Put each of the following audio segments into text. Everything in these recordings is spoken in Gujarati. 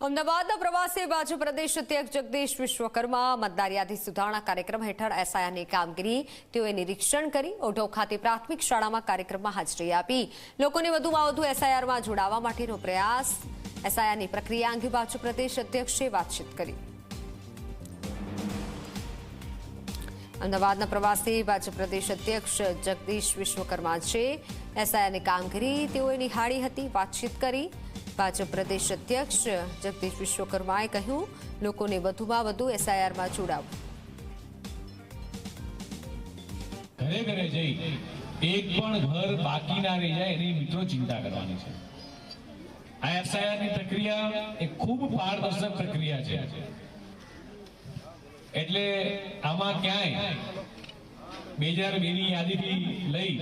અમદાવાદના પ્રવાસે ભાજપ પ્રદેશ અધ્યક્ષ જગદીશ વિશ્વકર્મા મતદાર યાદી સુધારણા કાર્યક્રમ હેઠળ એસઆઈઆરની કામગીરી તેઓએ નિરીક્ષણ કરી ઓઢવ ખાતે પ્રાથમિક શાળામાં કાર્યક્રમમાં હાજરી આપી. લોકોને વધુમાં વધુ એસઆઈઆરમાં જોડાવા માટેનો પ્રયાસ. એસઆઈઆરની પ્રક્રિયા અંગે ભાજપ પ્રદેશ અધ્યક્ષે વાતચીત કરી. અમદાવાદના પ્રવાસી ભાજપ પ્રદેશ અધ્યક્ષ જગદીશ વિશ્વકર્મા છે. એસઆઈઆરની કામગીરી તેઓએ નિહાળી હતી, વાતચીત કરી. ભાજપ પ્રદેશ અધ્યક્ષ જગદીશ વિશ્વકર્માએ કહ્યું, લોકોને વધુમાં વધુ એસઆઈઆરમાં જોડાવ. ઘરે ઘરે જઈ એક પણ ઘર બાકી ના રહી જાય એની મિત્રો ચિંતા કરવાની છે. આ એફઆઈઆરની પ્રક્રિયા એ ખૂબ પારદર્શક પ્રક્રિયા છે. એટલે આમાં ક્યાંય બે હજાર બે ની યાદીથી લઈ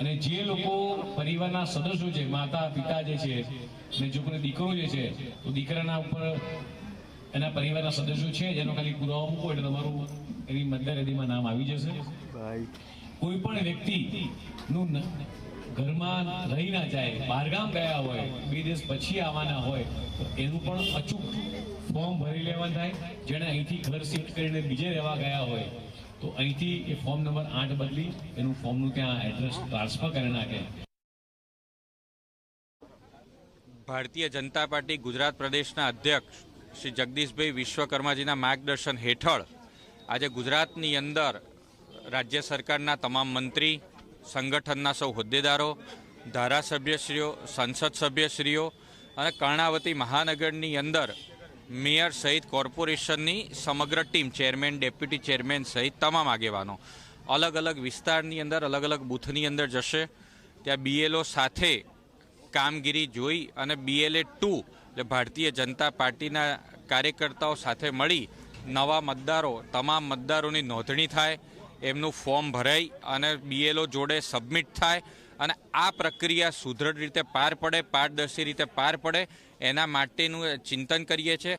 અને જે લોકો પરિવારના સદસ્યો છે માતા પિતા જે છે જો કોઈ દીકરો જે છે તો દીકરાના ઉપર એના પરિવારના સદસ્યો છે જેનો ખાલી પુરાવો મૂકો એટલે તમારું એની મતદાર નામ આવી જશે. કોઈ પણ વ્યક્તિ નું ઘરમાં રહી ના જાય બહારગામ ગયા હોય બે દિવસ પછી આવવાના હોય તો એનું પણ અચૂક ફોર્મ ભરી લેવા થાય. જેણે અહીંથી ઘર શિફ્ટ કરીને બીજે રહેવા ગયા હોય તો અહીંથી એ ફોર્મ નંબર આઠ બદલી એનું ફોર્મનું ત્યાં એડ્રેસ ટ્રાન્સફર કરી નાખે. ભારતીય જનતા પાર્ટી ગુજરાત પ્રદેશના અધ્યક્ષ શ્રી જગદીશભાઈ વિશ્વકર્માજીના માર્ગદર્શન હેઠળ આજે ગુજરાતની અંદર રાજ્ય સરકારના તમામ મંત્રી, સંગઠનના સૌ હોદ્દેદારો, ધારાસભ્યશ્રીઓ, સંસદ સભ્યશ્રીઓ અને કર્ણાવતી મહાનગરની અંદર મેયર સહિત કોર્પોરેશનની સમગ્ર ટીમ, ચેરમેન, ડેપ્યુટી ચેરમેન સહિત તમામ આગેવાનો અલગ અલગ વિસ્તારની અંદર, અલગ અલગ બૂથની અંદર જશે. ત્યાં બીએલઓ સાથે કામગીરી જોઈ અને બીએલએ ટુ એટલે ભારતીય જનતા પાર્ટીના કાર્યકર્તાઓ સાથે મળી નવા મતદારો, તમામ મતદારોની નોંધણી થાય, એમનું ફોર્મ ભરાઈ અને બીએલઓ જોડે સબમિટ થાય. અને આ પ્રક્રિયા સુદૃઢ રીતે પાર પડે, પારદર્શી રીતે પાર પડે, એના માટેનું ચિંતન કરીએ છીએ.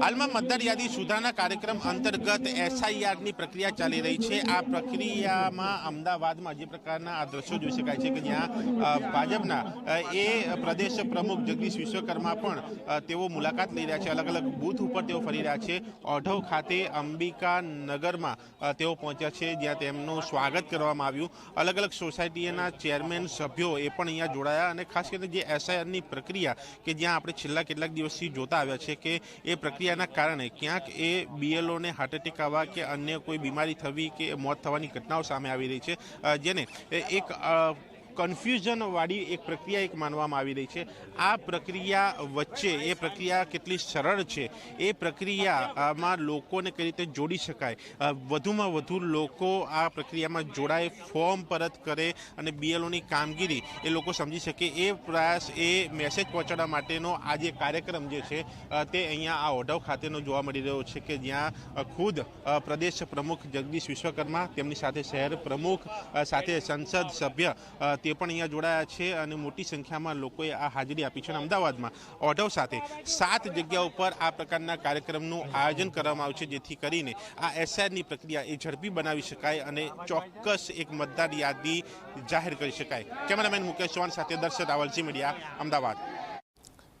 હાલમાં મતદાર યાદી સુધારણા કાર્યક્રમ અંતર્ગત એસઆઈઆરની પ્રક્રિયા ચાલી રહી છે. આ પ્રક્રિયામાં અમદાવાદમાં જે પ્રકારના આ દ્રશ્યો જોઈ શકાય છે કે જ્યાં ભાજપના એ પ્રદેશ પ્રમુખ જગદીશ વિશ્વકર્મા પણ તેઓ મુલાકાત લઈ રહ્યા છે. અલગ અલગ બૂથ ઉપર તેઓ ફરી રહ્યા છે. ઓઢવ ખાતે અંબિકા નગરમાં તેઓ પહોંચ્યા છે, જ્યાં તેમનું સ્વાગત કરવામાં આવ્યું. અલગ અલગ સોસાયટીના ચેરમેન સભ્યો એ પણ અહીંયા જોડાયા અને ખાસ કરીને જે એસઆઈઆરની પ્રક્રિયા કે જ્યાં આપણે છેલ્લા કેટલાક દિવસથી જોતા આવ્યા છે કે એ પ્રક્રિયાના કારણે ક્યાંક એ બીએલઓને હાર્ટ એટેક આવવા કે અન્ય કોઈ બીમારી થવી કે મોત થવાની ઘટનાઓ સામે આવી રહી છે જેને એક અ, કન્ફ્યુઝન વાળી એક પ્રક્રિયા એક માનવામાં આવી રહી છે. આ પ્રક્રિયા વચ્ચે એ પ્રક્રિયા કેટલી સરળ છે? એ પ્રક્રિયામાં લોકોને કઈ રીતે જોડી શકાય? વધુમાં વધુ લોકો આ પ્રક્રિયામાં જોડાય ફોર્મ પરત કરે અને બીએલઓની કામગીરી એ લોકો સમજી શકે. એ પ્રયાસ એ મેસેજ પહોંચાડવા માટેનો આ જે કાર્યક્રમ જે છે તે અહીંયા આ ઓઢવ ખાતેનો જોવા મળી રહ્યો છે કે જ્યાં ખુદ પ્રદેશ પ્રમુખ જગદીશ વિશ્વકર્મા તેમની સાથે શહેર પ્રમુખ સાથે સંસદ સભ્ય તે પણ અહીંયા જોડાયા છે અને મોટી સંખ્યામાં લોકોએ આ હાજરી આપી છે અને અમદાવાદમાં ઓઢવ સાથે સાત જગ્યા ઉપર આ પ્રકારના કાર્યક્રમનું આયોજન કરવામાં આવ્યું છે, જેથી કરીને આ એસઆઈઆરની પ્રક્રિયા એ ઝડપી બનાવી શકાય અને ચોક્કસ એક મતદાર યાદી જાહેર કરી શકાય. કેમેરામેન મુકેશ ચૌહાણ સાથે દર્શક રાવલજી, મીડિયા, અમદાવાદ.